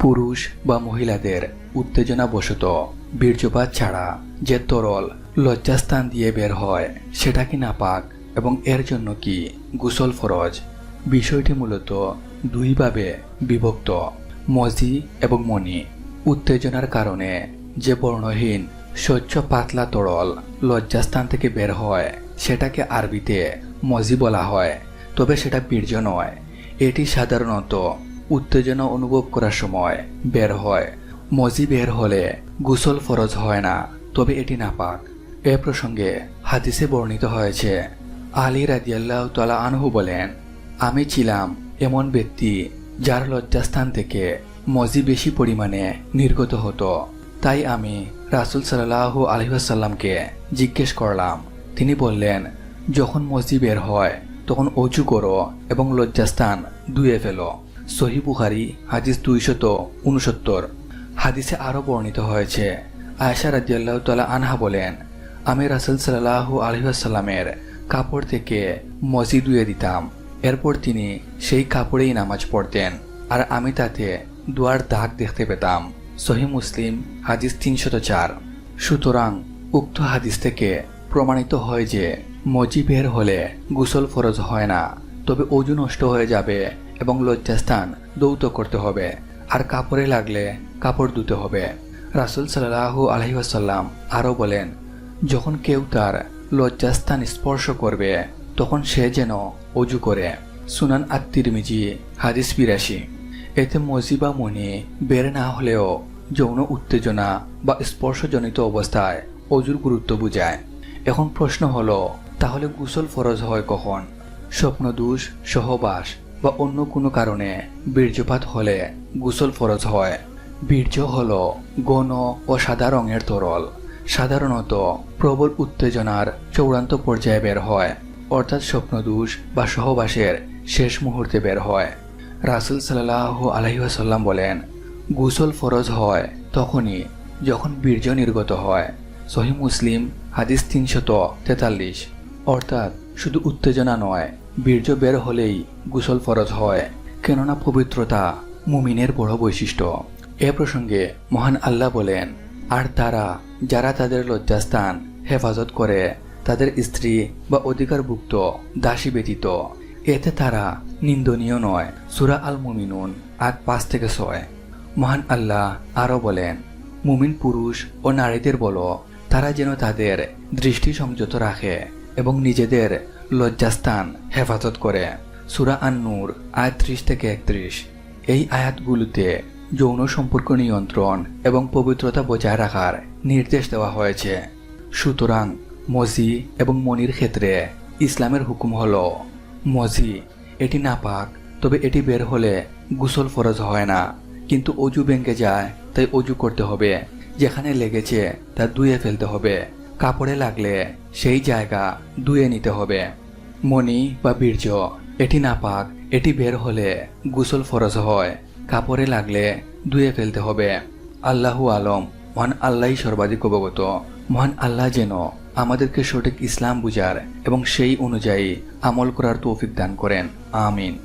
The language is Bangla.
পুরুষ বা মহিলাদের উত্তেজনাবশত। বীর্যপাত ছাড়া যে তরল লজ্জাস্থান দিয়ে বের হয়, সেটা কি নাপাক এবং এর জন্য কি গুসল ফরজ? বিষয়টি মূলত দুইভাবে বিভক্ত, মজি এবং মনি। উত্তেজনার কারণে যে বর্ণহীন, স্বচ্ছ, পাতলা তরল লজ্জাস্থান থেকে বের হয়, সেটাকে আরবিতে মজি বলা হয়, তবে সেটা বীর্য নয়। এটি সাধারণত উত্তেজনা অনুভব করার সময় বের হয়। মজি বের হলে গোসল ফরজ হয় না, তবে এটি নাপাক। এ প্রসঙ্গে হাদিসে বর্ণিত হয়েছে আলী রাদিয়াল্লাহ তালা আনহু বলেন, আমি ছিলাম এমন ব্যক্তি যার লজ্জাস্থান থেকে মজি বেশি পরিমাণে নির্গত হতো। তাই আমি রাসুল সাল্লাহ আলহিহাসাল্লামকে জিজ্ঞেস করলাম তিনি বললেন, যখন মসজি বের হয়, তখন অজু করো এবং লজ্জাস্থান ধুয়ে ফেলো। সহি বুখারি, হাদিস দুইশত উনসত্তর হাদিসে আরও বর্ণিত হয়েছে আয়সা রাজিয়াল্লাহ তালা আনহা বলেন, আমি রাসুল সাল্লাহ আলহিহাসাল্লামের কাপড় থেকে মসজি ধুয়ে দিতাম। এরপর তিনি সেই কাপড়েই নামাজ পড়তেন আর আমি তাতে দুয়ার দাগ দেখতে পেতাম। সহি মুসলিম, হাদিস তিনশত চার। সুতরাং উক্ত হাদিস থেকে প্রমাণিত হয় যে মজি বের হলে গোসল ফরজ হয় না, তবে অজু নষ্ট হয়ে যাবে এবং লজ্জাস্থান দৌত করতে হবে। আর কাপড়ে লাগলে কাপড় ধুতে হবে। রাসুল সাল্লাহু আলহিহাসাল্লাম আরও বলেন, যখন কেউ তার লজ্জাস্থান স্পর্শ করবে, তখন সে যেন অজু করে। সুনান আত্মির মিজি হাদিস বিরাশি। এতে মজি বা মনি বের না হলেও যৌন উত্তেজনা বা স্পর্শজনিত অবস্থায় অজুর গুরুত্ব বুঝায়। এখন প্রশ্ন হলো, তাহলে গোসল ফরজ হয় কখন? স্বপ্নদোষ, সহবাস বা অন্য কোনো কারণে বীর্যপাত হলে গোসল ফরজ হয়। বীর্য হল গণ ও সাদা রঙের তরল। সাধারণত প্রবল উত্তেজনার চূড়ান্ত পর্যায়ে বের হয়, অর্থাৎ স্বপ্নদোষ বা সহবাসের শেষ মুহূর্তে বের হয়। রাসুল সাল্লাহ আলহিহাসাল্লাম বলেন, গোসল ফরজ হয় তখনই যখন বীর্য নির্গত হয়। সহি মুসলিম হাদিস তিনশত তেতাল্লিশ। অর্থাৎ শুধু উত্তেজনা নয় বীর্য বের হলেই গোসল ফরজ হয়, কেননা পবিত্রতা মুমিনের বড় বৈশিষ্ট্য। এ প্রসঙ্গে মহান আল্লাহ বলেন, আর তারা যারা তাদের লজ্জাস্থান হেফাজত করে, তাদের স্ত্রী বা অধিকারভুক্ত দাসী ব্যতীত, এতে তারা নিন্দনীয় নয়। সুরা আল মুমিনুন আট পাঁচ থেকে ছয়। মহান আল্লাহ আরও বলেন, মুমিন পুরুষ ও নারীদের বলো, তারা যেন তাদের দৃষ্টি সংযত রাখে এবং নিজেদের লজ্জাস্থান হেফাজত করে। সুরা আন্নুর, আয়াত ত্রিশ থেকে একত্রিশ। এই আয়াতগুলোতে যৌন সম্পর্ক নিয়ন্ত্রণ এবং পবিত্রতা বজায় রাখার নির্দেশ দেওয়া হয়েছে। সুতরাং মজি এবং মনির ক্ষেত্রে ইসলামের হুকুম হল মজি এটি নাপাক, তবে এটি বের হলে গোসল ফরজ হয় না, কিন্তু অজু ভেঙে যায়, তাই অজু করতে হবে। যেখানে লেগেছে, তা ধুয়ে ফেলতে হবে। কাপড়ে লাগলে সেই জায়গা ধুয়ে নিতে হবে। মণি বা বীর্য, এটি নাপাক এটি বের হলে গুসল ফরজ হয়। কাপড়ে লাগলে ধুয়ে ফেলতে হবে। আল্লাহু আলম, মহান আল্লাহ সর্বাধিক অবগত। মহান আল্লাহ যেন আমাদেরকে সঠিক ইসলাম বুঝার এবং সেই অনুযায়ী আমল করার তৌফিক দান করেন। আমিন।